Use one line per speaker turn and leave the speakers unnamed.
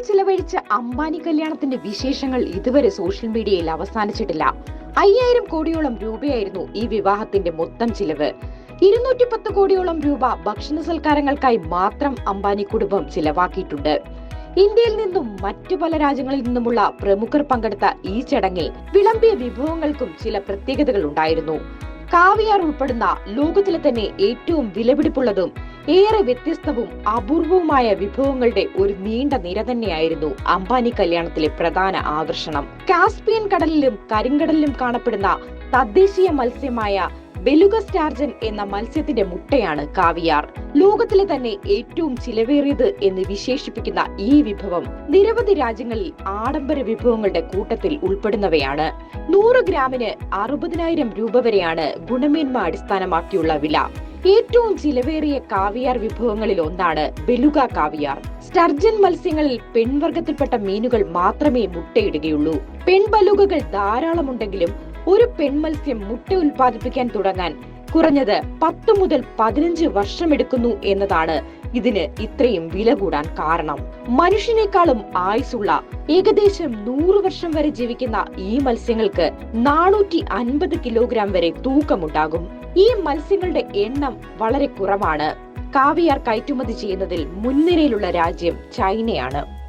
ചിലവഴിച്ച അംബാനി കല്യാണത്തിന്റെ വിശേഷങ്ങൾ ഇതുവരെ സോഷ്യൽ മീഡിയയിൽ അവസാനിച്ചിട്ടില്ല. അയ്യായിരം കോടിയോളം രൂപയായിരുന്നു ഈ വിവാഹത്തിന്റെ മൊത്തം ചിലവ്. ഇരുന്നൂറ്റി പത്ത് കോടിയോളം രൂപ ഭക്ഷണ സൽക്കാരങ്ങൾക്കായി മാത്രം അംബാനി കുടുംബം ചിലവാക്കിയിട്ടുണ്ട്. ഇന്ത്യയിൽ നിന്നും മറ്റു പല രാജ്യങ്ങളിൽ നിന്നുമുള്ള പ്രമുഖർ പങ്കെടുത്ത ഈ ചടങ്ങിൽ വിളമ്പിയ വിഭവങ്ങൾക്കും ചില പ്രത്യേകതകൾ ഉണ്ടായിരുന്നു. കാവിയാർ ഉൾപ്പെടുന്ന ലോകത്തിലെ തന്നെ ഏറ്റവും വിലപിടിപ്പുള്ളതും ഏറെ വ്യത്യസ്തവും അപൂർവവുമായ വിഭവങ്ങളുടെ ഒരു നീണ്ട നിര തന്നെയായിരുന്നു അംബാനി കല്യാണത്തിലെ പ്രധാന ആകർഷണം. കാസ്പിയൻ കടലിലും കരിങ്കടലിലും കാണപ്പെടുന്ന തദ്ദേശീയ മത്സ്യമായ ബെലുഗ സ്റ്റാർജൻ എന്ന മത്സ്യത്തിന്റെ മുട്ടയാണ് കാവിയാർ. ലോകത്തിലെ തന്നെ ഏറ്റവും ചിലവേറിയത് എന്ന് വിശേഷിപ്പിക്കുന്ന ഈ വിഭവം നിരവധി രാജ്യങ്ങളിൽ ആഡംബര വിഭവങ്ങളുടെ കൂട്ടത്തിൽ ഉൾപ്പെടുന്നവയാണ്. നൂറ് ഗ്രാമിന് അറുപതിനായിരം രൂപ വരെയാണ് ഗുണമേന്മ അടിസ്ഥാനമാക്കിയുള്ള വില. ഏറ്റവും ചിലവേറിയ കാവിയാർ വിഭവങ്ങളിൽ ഒന്നാണ് ബെലുഗ കാവിയാർ. സ്റ്റർജൻ മത്സ്യങ്ങളിൽ പെൺവർഗത്തിൽപ്പെട്ട മീനുകൾ മാത്രമേ മുട്ടയിടുകയുള്ളൂ. പെൺബലുകകൾ ധാരാളമുണ്ടെങ്കിലും ഒരു പെൺമത്സ്യം മുട്ട ഉൽപ്പാദിപ്പിക്കാൻ തുടങ്ങാൻ കുറഞ്ഞത് പത്ത് മുതൽ പതിനഞ്ച് വർഷമെടുക്കുന്നു എന്നതാണ്. ഇതിന് ഇത്രയും വില കൂടാൻ കാരണം. മനുഷ്യനേക്കാളും ആയുസുള്ള ഏകദേശം നൂറ് വർഷം വരെ ജീവിക്കുന്ന ഈ മത്സ്യങ്ങൾക്ക് നാനൂറ്റി അൻപത് കിലോഗ്രാം വരെ തൂക്കമുണ്ടാകും. ഈ മത്സ്യങ്ങളുടെ എണ്ണം വളരെ കുറവാണ്. കാവിയാർ കയറ്റുമതി ചെയ്യുന്നതിൽ മുൻനിരയിലുള്ള രാജ്യം ചൈനയാണ്.